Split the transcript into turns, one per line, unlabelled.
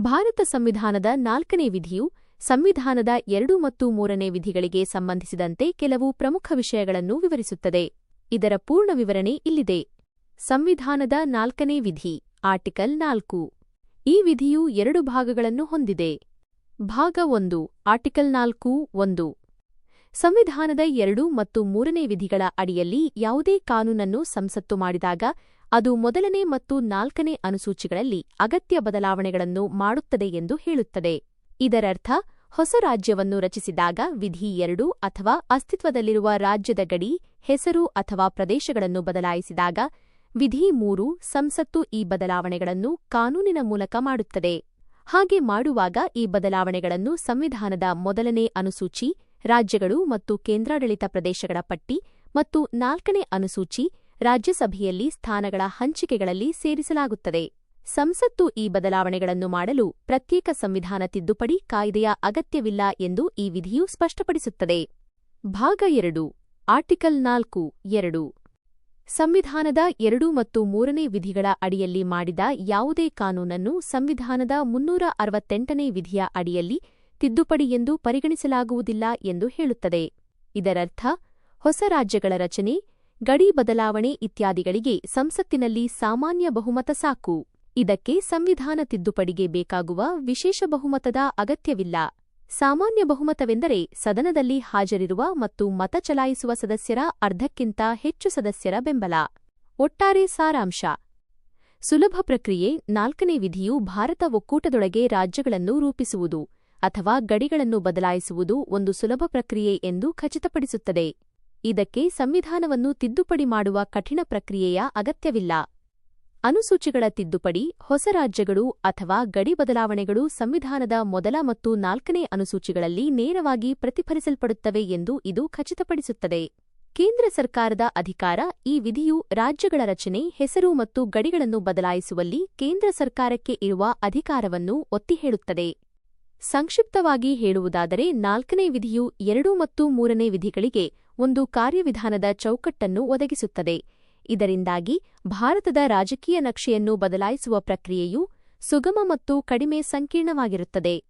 ಭಾರತ ಸಂವಿಧಾನದ ನಾಲ್ಕನೇ ವಿಧಿಯು ಸಂವಿಧಾನದ ಎರಡು ಮತ್ತು ಮೂರನೇ ವಿಧಿಗಳಿಗೆ ಸಂಬಂಧಿಸಿದಂತೆ ಕೆಲವು ಪ್ರಮುಖ ವಿಷಯಗಳನ್ನು ವಿವರಿಸುತ್ತದೆ. ಇದರ ಪೂರ್ಣ ವಿವರಣೆ ಇಲ್ಲಿದೆ. ಸಂವಿಧಾನದ ನಾಲ್ಕನೇ ವಿಧಿ, ಆರ್ಟಿಕಲ್ ನಾಲ್ಕು. ಈ ವಿಧಿಯು ಎರಡು ಭಾಗಗಳನ್ನು ಹೊಂದಿದೆ. ಭಾಗ ಒಂದು, ಆರ್ಟಿಕಲ್ ನಾಲ್ಕು, ಒಂದು. ಸಂವಿಧಾನದ ಎರಡು ಮತ್ತು ಮೂರನೇ ವಿಧಿಗಳ ಅಡಿಯಲ್ಲಿ ಯಾವುದೇ ಕಾನೂನನ್ನು ಸಂಸತ್ತು ಮಾಡಿದಾಗ ಅದು ಮೊದಲನೇ ಮತ್ತು ನಾಲ್ಕನೇ ಅನುಸೂಚಿಗಳಲ್ಲಿ ಅಗತ್ಯ ಬದಲಾವಣೆಗಳನ್ನು ಮಾಡುತ್ತದೆ ಎಂದು ಹೇಳುತ್ತದೆ. ಇದರರ್ಥ, ಹೊಸ ರಾಜ್ಯವನ್ನು ರಚಿಸಿದಾಗ ವಿಧಿ ಎರಡು ಅಥವಾ ಅಸ್ತಿತ್ವದಲ್ಲಿರುವ ರಾಜ್ಯದ ಗಡಿ, ಹೆಸರು ಅಥವಾ ಪ್ರದೇಶಗಳನ್ನು ಬದಲಾಯಿಸಿದಾಗ ವಿಧಿ ಮೂರು ಸಂಸತ್ತು ಈ ಬದಲಾವಣೆಗಳನ್ನು ಕಾನೂನಿನ ಮೂಲಕ ಮಾಡುತ್ತದೆ. ಹಾಗೆ ಮಾಡುವಾಗ ಈ ಬದಲಾವಣೆಗಳನ್ನು ಸಂವಿಧಾನದ ಮೊದಲನೇ ಅನುಸೂಚಿ, ರಾಜ್ಯಗಳು ಮತ್ತು ಕೇಂದ್ರಾಡಳಿತ ಪ್ರದೇಶಗಳ ಪಟ್ಟಿ ಮತ್ತು ನಾಲ್ಕನೇ ಅನುಸೂಚಿ ರಾಜ್ಯಸಭೆಯಲ್ಲಿ ಸ್ಥಾನಗಳ ಹಂಚಿಕೆಗಳಲ್ಲಿ ಸೇರಿಸಲಾಗುತ್ತದೆ. ಸಂಸತ್ತು ಈ ಬದಲಾವಣೆಗಳನ್ನು ಮಾಡಲು ಪ್ರತ್ಯೇಕ ಸಂವಿಧಾನ ತಿದ್ದುಪಡಿ ಕಾಯ್ದೆಯ ಅಗತ್ಯವಿಲ್ಲ ಎಂದು ಈ ವಿಧಿಯು ಸ್ಪಷ್ಟಪಡಿಸುತ್ತದೆ. ಭಾಗ ಎರಡು, ಆರ್ಟಿಕಲ್ ನಾಲ್ಕು, ಎರಡು. ಸಂವಿಧಾನದ ಎರಡು ಮತ್ತು ಮೂರನೇ ವಿಧಿಗಳ ಅಡಿಯಲ್ಲಿ ಮಾಡಿದ ಯಾವುದೇ ಕಾನೂನನ್ನು ಸಂವಿಧಾನದ ಮುನ್ನೂರ ಅರವತ್ತೆಂಟನೇ ವಿಧಿಯ ಅಡಿಯಲ್ಲಿ ತಿದ್ದುಪಡಿ ಎಂದು ಪರಿಗಣಿಸಲಾಗುವುದಿಲ್ಲ ಎಂದು ಹೇಳುತ್ತದೆ. ಇದರರ್ಥ, ಹೊಸ ರಾಜ್ಯಗಳ ರಚನೆ ಗಡಿ ಬದಲಾವಣೆ ಇತ್ಯಾದಿಗಳಿಗೆ ಸಂಸತ್ತಿನಲ್ಲಿ ಸಾಮಾನ್ಯ ಬಹುಮತ ಸಾಕು. ಇದಕ್ಕೆ ಸಂವಿಧಾನ ತಿದ್ದುಪಡಿಗೆ ಬೇಕಾಗುವ ವಿಶೇಷ ಬಹುಮತದ ಅಗತ್ಯವಿಲ್ಲ. ಸಾಮಾನ್ಯ ಬಹುಮತವೆಂದರೆ ಸದನದಲ್ಲಿ ಹಾಜರಿರುವ ಮತ್ತು ಮತ ಚಲಾಯಿಸುವ ಸದಸ್ಯರ ಅರ್ಧಕ್ಕಿಂತ ಹೆಚ್ಚು ಸದಸ್ಯರ ಬೆಂಬಲ. ಒಟ್ಟಾರೆ ಸಾರಾಂಶ. ಸುಲಭ ಪ್ರಕ್ರಿಯೆ ನಾಲ್ಕನೇ ವಿಧಿಯು ಭಾರತ ಒಕ್ಕೂಟದೊಳಗೆ ರಾಜ್ಯಗಳನ್ನು ರೂಪಿಸುವುದು ಅಥವಾ ಗಡಿಗಳನ್ನು ಬದಲಾಯಿಸುವುದು ಒಂದು ಸುಲಭ ಪ್ರಕ್ರಿಯೆ ಎಂದು ಖಚಿತಪಡಿಸುತ್ತದೆ. ಇದಕ್ಕೆ ಸಂವಿಧಾನವನ್ನು ತಿದ್ದುಪಡಿ ಮಾಡುವ ಕಠಿಣ ಪ್ರಕ್ರಿಯೆಯ ಅಗತ್ಯವಿಲ್ಲ. ಅನುಸೂಚಿಗಳ ತಿದ್ದುಪಡಿ, ಹೊಸ ರಾಜ್ಯಗಳು ಅಥವಾ ಗಡಿ ಬದಲಾವಣೆಗಳು ಸಂವಿಧಾನದ ಮೊದಲ ಮತ್ತು ನಾಲ್ಕನೇ ಅನುಸೂಚಿಗಳಲ್ಲಿ ನೇರವಾಗಿ ಪ್ರತಿಫಲಿಸಲ್ಪಡುತ್ತವೆ ಎಂದು ಇದು ಖಚಿತಪಡಿಸುತ್ತದೆ. ಕೇಂದ್ರ ಸರ್ಕಾರದ ಅಧಿಕಾರ, ಈ ವಿಧಿಯು ರಾಜ್ಯಗಳ ರಚನೆ, ಹೆಸರು ಮತ್ತು ಗಡಿಗಳನ್ನು ಬದಲಾಯಿಸುವಲ್ಲಿ ಕೇಂದ್ರ ಸರ್ಕಾರಕ್ಕೆ ಇರುವ ಅಧಿಕಾರವನ್ನು ಒತ್ತಿ ಹೇಳುತ್ತದೆ ಸಂಕ್ಷಿಪ್ತವಾಗಿ ಹೇಳುವುದಾದರೆ ನಾಲ್ಕನೇ ವಿಧಿಯು ಎರಡು ಮತ್ತು ಮೂರನೇ ವಿಧಿಗಳಿಗೆ ಒಂದು ಕಾರ್ಯವಿಧಾನದ ಚೌಕಟ್ಟನ್ನು ಒದಗಿಸುತ್ತದೆ. ಇದರಿಂದಾಗಿ ಭಾರತದ ರಾಜಕೀಯ ನಕ್ಷೆಯನ್ನು ಬದಲಾಯಿಸುವ ಪ್ರಕ್ರಿಯೆಯು ಸುಗಮ ಮತ್ತು ಕಡಿಮೆ ಸಂಕೀರ್ಣವಾಗಿರುತ್ತದೆ.